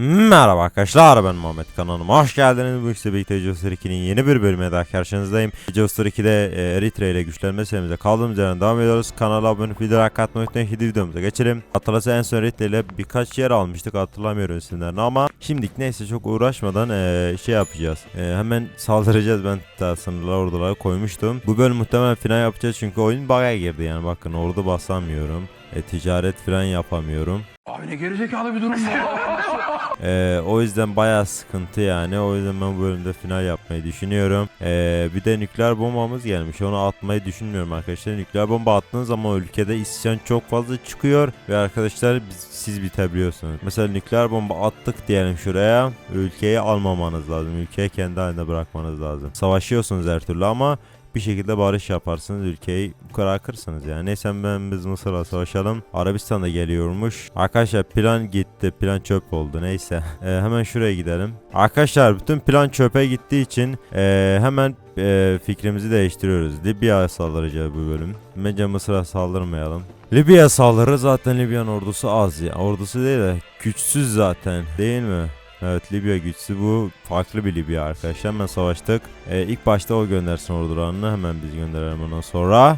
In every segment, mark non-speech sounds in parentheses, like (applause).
Merhaba arkadaşlar ben Muhammed kanalıma hoş geldiniz. Bu işte birlikte Joster 2'nin yeni bir bölümüne daha karşınızdayım. Joster 2'de e, Eritre ile güçlenme serimize kaldığımız yerden devam ediyoruz. Kanala abone olup video like atmayı unutmayın. Videomuza geçelim. Hatırlasa en son Eritre ile birkaç yer almıştık hatırlamıyorum isimlerini ama şimdilik neyse çok uğraşmadan e, şey yapacağız. E, hemen saldıracağız ben daha sınırlar orduları koymuştum. Bu bölüm muhtemelen final yapacağız çünkü oyun bug'a girdi yani bakın ordu basamıyorum. E, ticaret falan yapamıyorum. Abi ne gerizekalı bir durum bu. Ee, (laughs) o yüzden bayağı sıkıntı yani. O yüzden ben bu bölümde final yapmayı düşünüyorum. Ee, bir de nükleer bombamız gelmiş. Onu atmayı düşünmüyorum arkadaşlar. Nükleer bomba attığınız zaman ülkede isyan çok fazla çıkıyor. Ve arkadaşlar biz, siz bitebiliyorsunuz. Mesela nükleer bomba attık diyelim şuraya. Ülkeyi almamanız lazım. Ülkeyi kendi halinde bırakmanız lazım. Savaşıyorsunuz her türlü ama bir şekilde barış yaparsınız ülkeyi bırakırsınız yani. Neyse ben biz Mısır'la savaşalım. Arabistan da geliyormuş. Arkadaşlar plan gitti. Plan çöp oldu neyse. (laughs) Ee, hemen şuraya gidelim. Arkadaşlar bütün plan çöpe gittiği için ee, hemen ee, fikrimizi değiştiriyoruz. Libya'ya saldıracağız bu bölüm. Bence Mısır'a saldırmayalım. Libya saldırı zaten Libya'nın ordusu az ya. Ordusu değil de güçsüz zaten değil mi? Evet Libya güçlü bu farklı bir Libya arkadaşlar hemen savaştık. Ee, ilk başta o göndersin ordularını hemen biz gönderelim ondan sonra.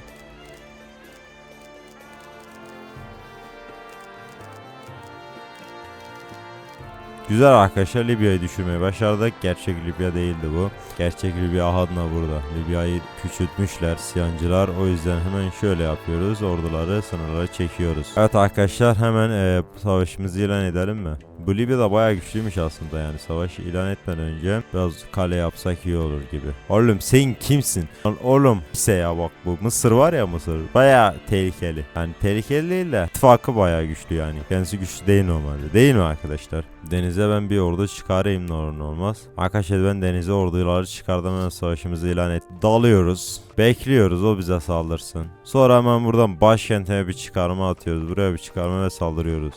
Güzel arkadaşlar Libya'yı düşürmeyi başardık. Gerçek Libya değildi bu. Gerçek Libya Ahadna burada. Libya'yı küçültmüşler siyancılar. O yüzden hemen şöyle yapıyoruz. Orduları sınırlara çekiyoruz. Evet arkadaşlar hemen e, savaşımızı ilan edelim mi? Bu Libya da bayağı güçlüymüş aslında yani. Savaş ilan etmeden önce biraz kale yapsak iyi olur gibi. Oğlum sen kimsin? Oğlum ise ya bak bu Mısır var ya Mısır. Bayağı tehlikeli. Yani tehlikeli değil de ittifakı bayağı güçlü yani. Kendisi güçlü değil normalde. Değil mi arkadaşlar? Denize ben bir ordu çıkarayım ne olur ne olmaz. Arkadaşlar ben denize orduları çıkardım hemen savaşımızı ilan et. Dalıyoruz. Bekliyoruz o bize saldırsın. Sonra hemen buradan başkentine bir çıkarma atıyoruz. Buraya bir çıkarma ve saldırıyoruz.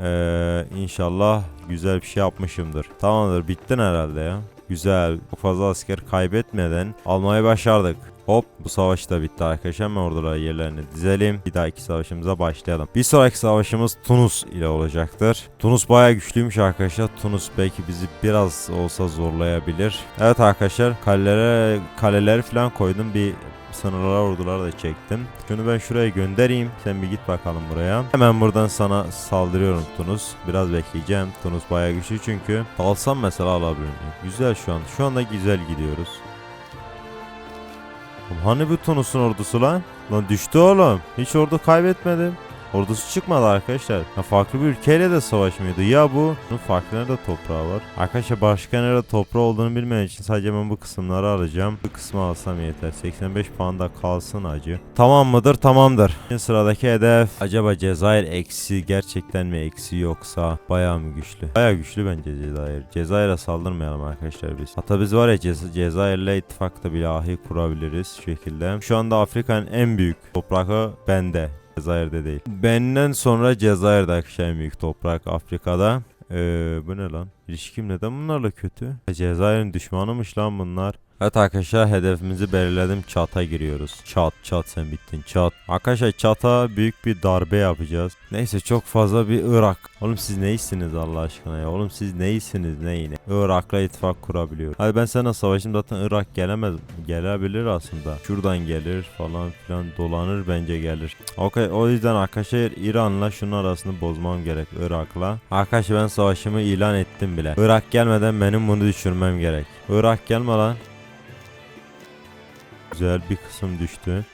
Ee, inşallah güzel bir şey yapmışımdır. Tamamdır bittin herhalde ya. Güzel. Bu fazla asker kaybetmeden almayı başardık. Hop bu savaş da bitti arkadaşlar. Hemen orduları yerlerine dizelim. Bir dahaki savaşımıza başlayalım. Bir sonraki savaşımız Tunus ile olacaktır. Tunus bayağı güçlüymüş arkadaşlar. Tunus belki bizi biraz olsa zorlayabilir. Evet arkadaşlar kalelere kaleleri falan koydum. Bir sınırlara ordular da çektim. Şunu ben şuraya göndereyim. Sen bir git bakalım buraya. Hemen buradan sana saldırıyorum Tunus. Biraz bekleyeceğim. Tunus bayağı güçlü çünkü. Dalsam mesela alabilirim. Güzel şu an. Şu anda güzel gidiyoruz. Hani bu Tunus'un ordusu lan? Lan düştü oğlum. Hiç ordu kaybetmedim. Ordusu çıkmadı arkadaşlar. Ya farklı bir ülkeyle de savaşmıyordu. Ya bu? Bunun farklı nerede toprağı var? Arkadaşlar başka nerede toprağı olduğunu bilmeyen için sadece ben bu kısımları alacağım. Bu kısmı alsam yeter. 85 puan da kalsın acı. Tamam mıdır? Tamamdır. Şimdi sıradaki hedef. Acaba Cezayir eksi gerçekten mi eksi yoksa bayağı mı güçlü? Bayağı güçlü bence Cezayir. Cezayir'e saldırmayalım arkadaşlar biz. Hatta biz var ya Cez- Cezayir'le ittifakta bilahi kurabiliriz şu şekilde. Şu anda Afrika'nın en büyük toprağı bende. Cezayir'de değil. Benden sonra Cezayir'de en büyük toprak Afrika'da. Ee, bu ne lan? İlişkim neden bunlarla kötü? Cezayir'in düşmanımış lan bunlar. Evet arkadaşlar hedefimizi belirledim. Çat'a giriyoruz. Çat çat sen bittin çat. Arkadaşlar çata büyük bir darbe yapacağız. Neyse çok fazla bir Irak. Oğlum siz neysiniz Allah aşkına ya? Oğlum siz neysiniz neyine? Irak'la ittifak kurabiliyor. Hadi ben sana savaşım zaten Irak gelemez. Gelebilir aslında. Şuradan gelir falan filan dolanır bence gelir. Okey o yüzden arkadaşlar İran'la şunun arasını bozmam gerek Irak'la. Arkadaşlar ben savaşımı ilan ettim bile. Irak gelmeden benim bunu düşürmem gerek. Irak gelme lan. Güzel bir kısım düştü.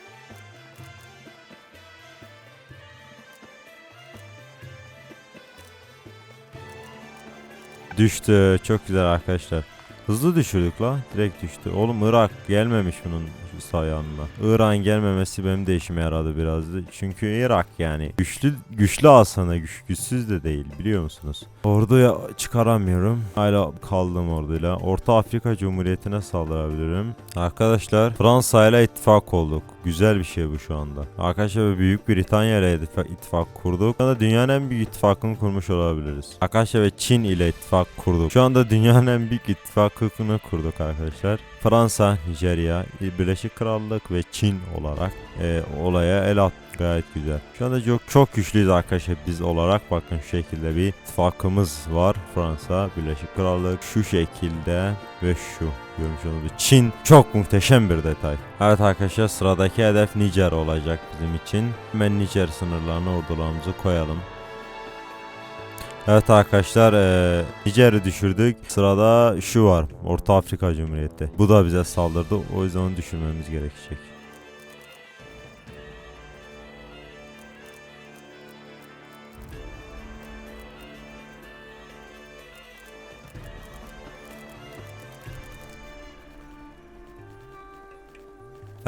Düştü. Çok güzel arkadaşlar. Hızlı düşürdük la. Direkt düştü. Oğlum Irak gelmemiş bunun sayağında. Irak'ın gelmemesi benim de işime yaradı birazdı. Çünkü Irak yani güçlü güçlü aslında güç, güçsüz de değil biliyor musunuz? Orduya çıkaramıyorum. Hala kaldım orduyla. Orta Afrika Cumhuriyeti'ne saldırabilirim. Arkadaşlar Fransa ile ittifak olduk. Güzel bir şey bu şu anda. Arkadaşlar Büyük Britanya ile ittifak, ittifak kurduk. Şu anda dünyanın en büyük ittifakını kurmuş olabiliriz. Arkadaşlar ve Çin ile ittifak kurduk. Şu anda dünyanın en büyük ittifakını kurduk arkadaşlar. Fransa, Nijerya, Birleşik Krallık ve Çin olarak e, olaya el attık. Gayet güzel. Şu anda çok çok güçlüyüz arkadaşlar biz olarak. Bakın şu şekilde bir ittifakımız var. Fransa, Birleşik Krallık şu şekilde ve şu görmüş olduğunuz Çin çok muhteşem bir detay. Evet arkadaşlar sıradaki hedef Nijer olacak bizim için. Hemen Nijer sınırlarına ordularımızı koyalım. Evet arkadaşlar eee Nijer'i düşürdük. Sırada şu var. Orta Afrika Cumhuriyeti. Bu da bize saldırdı. O yüzden onu düşürmemiz gerekecek.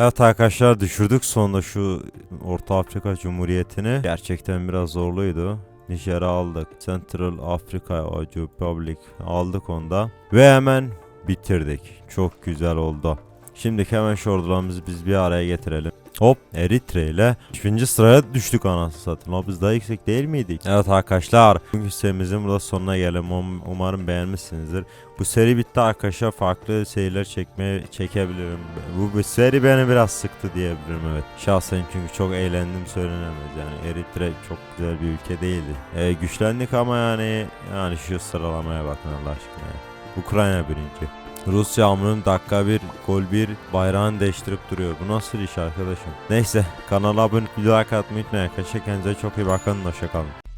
Evet arkadaşlar düşürdük sonunda şu Orta Afrika Cumhuriyeti'ni. Gerçekten biraz zorluydu. Nijer'i aldık. Central Africa Republic aldık onda. Ve hemen bitirdik. Çok güzel oldu. Şimdi hemen şu biz bir araya getirelim. Hop Eritre ile 3. sıraya düştük anasını satayım. Ama biz daha yüksek değil miydik? Evet arkadaşlar bugünkü serimizin burada sonuna gelelim. Um- Umarım beğenmişsinizdir. Bu seri bitti arkadaşlar. Farklı seriler çekmeye çekebilirim. Bu, bu seri beni biraz sıktı diyebilirim evet. Şahsen çünkü çok eğlendim söylenemez. Yani Eritre çok güzel bir ülke değildi. Ee, güçlendik ama yani yani şu sıralamaya bakın Allah aşkına. ya. Ukrayna birinci. Rusya Amr'ın dakika bir gol bir bayrağını değiştirip duruyor. Bu nasıl iş arkadaşım? Neyse kanala abone like atmayı unutmayın arkadaşlar. Kendinize çok iyi bakın. Hoşçakalın.